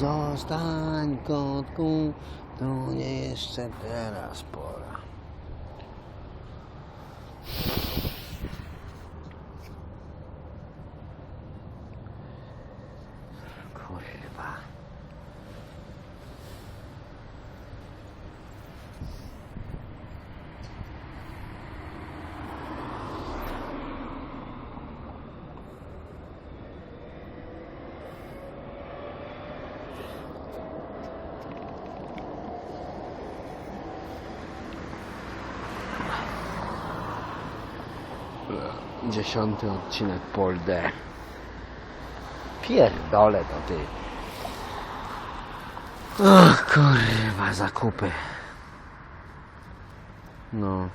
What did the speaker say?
Zostań kotku, to nie jeszcze teraz pora. Kurwa. Dziesiąty odcinek Pol D. Pierdolę to ty. Ach kurwa, zakupy. No.